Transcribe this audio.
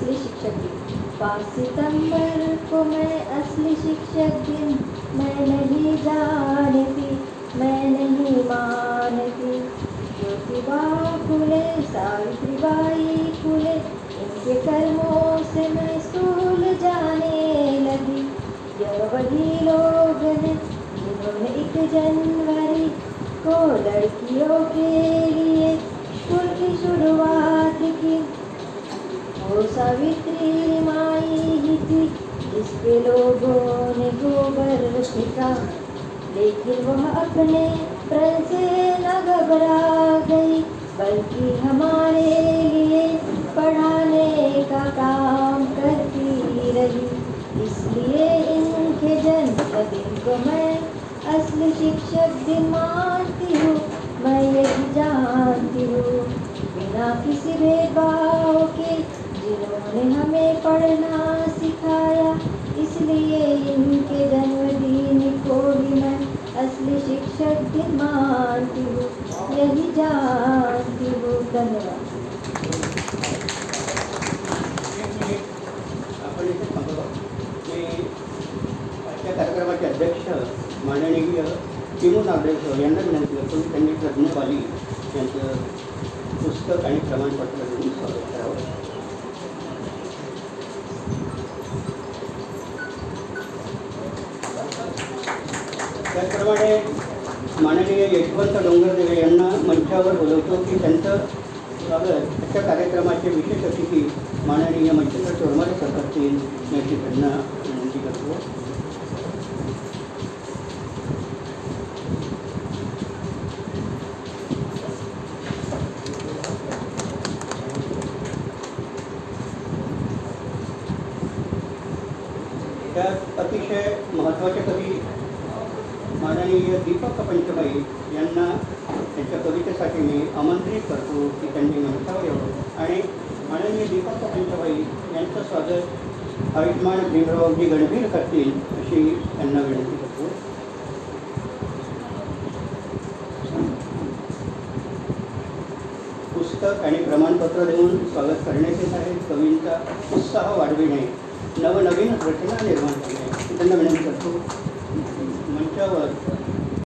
असली शिक्षक दिन पाँच सितंबर को मैं असली शिक्षक दिन मैं नहीं जानती, मैं नहीं मानती। ज्योतिबा फुले, सावित्रीबाई फुले, इनके कर्मों से मैं स्कूल जाने लगी। यह वही लोग हैं जिन्होंने एक जनवरी को लड़कियों के लिए स्कूल की शुरुआत सावित्री माई ही थी जिसके लोगों ने गोबर फेंका लेकिन वह अपने प्रण से न घबरा गई, बल्कि हमारे लिए पढ़ाने का काम करती रही। इसलिए इनके जन्मदिन को मैं असली शिक्षक दिन मानती हूँ। मैं यही जानती हूँ, बिना किसी भेदभाव जिन्होंने हमें पढ़ना सिखाया, इसलिए इनके जन्मदिन को भी मैं असली शिक्षक दिन मानती हूँ। यही जानती हूँ। धन्यवाद। कार्यक्रमाचे अध्यक्ष, माननीय चिमू नागडेश्वर यांना विनंती करतो त्यांनी यांचं पुस्तक आणि प्रमाणपत्र देऊन स्वागत त्याचप्रमाणे माननीय यशवंत डोंगरदेवे यांना मंचावर बोलवतो की त्यांचं स्वागत अशा कार्यक्रमाचे विशेष अतिथी माननीय मंचेंद्र चोरमारे करतील. याची त्यांना विनंती करतो. अतिशय महत्त्वाच्या कवी माननीय दीपक पंचबाई यांना त्यांच्या कवितेसाठी मी आमंत्रित करतो की त्यांनी मंचावर यावं. आणि माननीय दीपक पंचबाई यांचं स्वागत आयुष्मान भीमरावजी गणभीर करतील अशी त्यांना विनंती करतो. पुस्तक आणि प्रमाणपत्र देऊन स्वागत करण्याचे आहे कवींचा उत्साह वाढविणे नवनवीन रचना निर्माण करणे त्यांना विनंती करतो. aquela